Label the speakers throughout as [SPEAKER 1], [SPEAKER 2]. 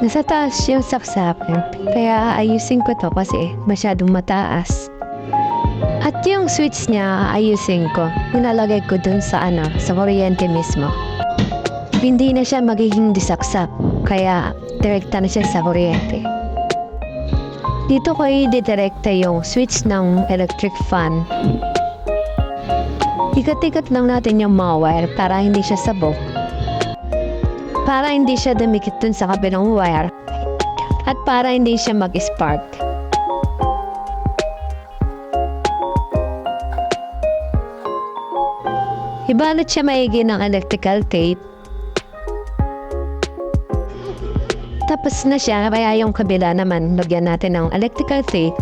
[SPEAKER 1] Nasa taas yung saksapan, kaya ayusin ko to kasi masyadong mataas. At yung switch niya, ayusin ko. Nilalagay ko dun sa ano, sa kuryente mismo. Hindi na siya magiging disaksak, kaya direkta na siya sa kuryente. Dito ko i-direkta yung switch ng electric fan. Ikat-ikat lang natin yung mga para hindi siya sabog. Para hindi siya dumikit dun sa kabilang wire. At para hindi siya mag-spark. Ibalot siya maigi ng electrical tape. Tapos na siya, kaya yung kabila naman, lagyan natin ng electrical tape.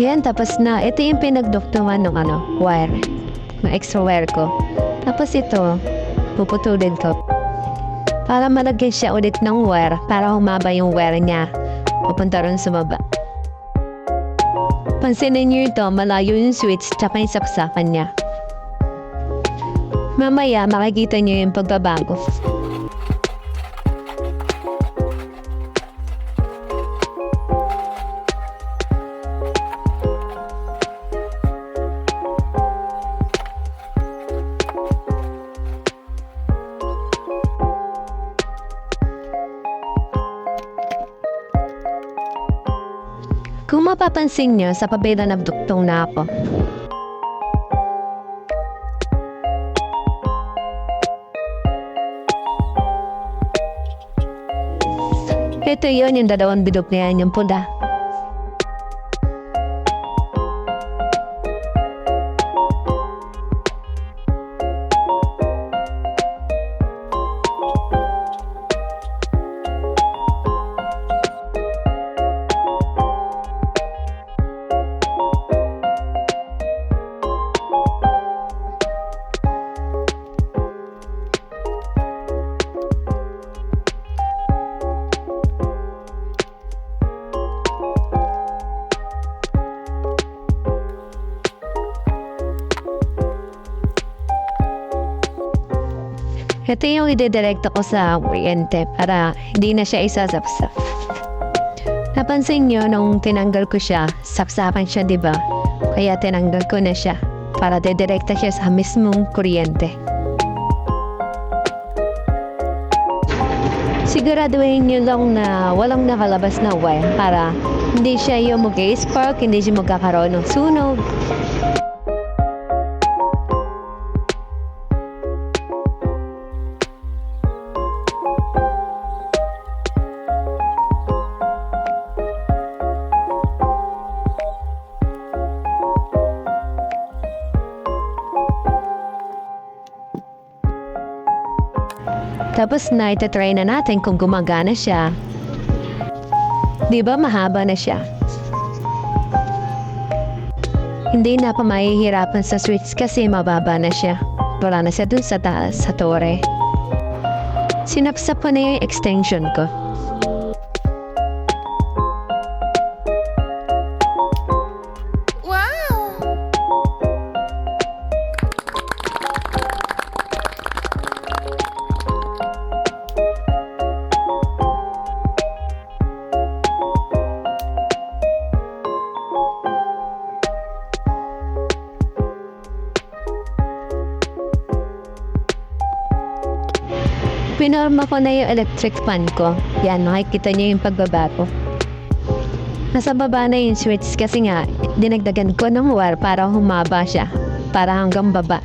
[SPEAKER 1] Yan, tapos na. Ito yung pinagduktungan ng ano, wire. Ng extra wire ko. Tapos ito, puputulin ko. Para malagyan siya ulit ng wire, para humaba yung wire niya. Papunta rin sa baba. Pansinin niyo ito, malayo yung switch tsaka yung saksakan niya. Mamaya, makikita niyo yung pagbabago. Kung mapapansin niyo, sa pabila na duktong na ako. Ito yon yung dalawang bidok na yan, yung pula. Ito yung idedirekta ko sa kuryente para hindi na siya isasapsap. Napansin nyo nung tinanggal ko siya, sapsapan siya, di ba? Kaya tinanggal ko na siya para dedirekta siya sa mismong kuryente. Siguraduhin nyo lang na walang nakalabas na wire para hindi siya yung mag-spark, hindi siya magkakaroon ng sunog. Tapos na itatry na natin kung gumagana siya. Di ba mahaba na siya? Hindi na pa mahihirapan sa switch kasi mababa na siya. Wala na siya dun sa taas, sa tore. Sinapsap ko na yung extension ko. Pinorma ko na yung electric fan ko. Yan, makikita niyo yung pagbabago. Nasa baba na yung switch kasi nga, dinagdagan ko ng wire para humaba siya. Para hanggang baba.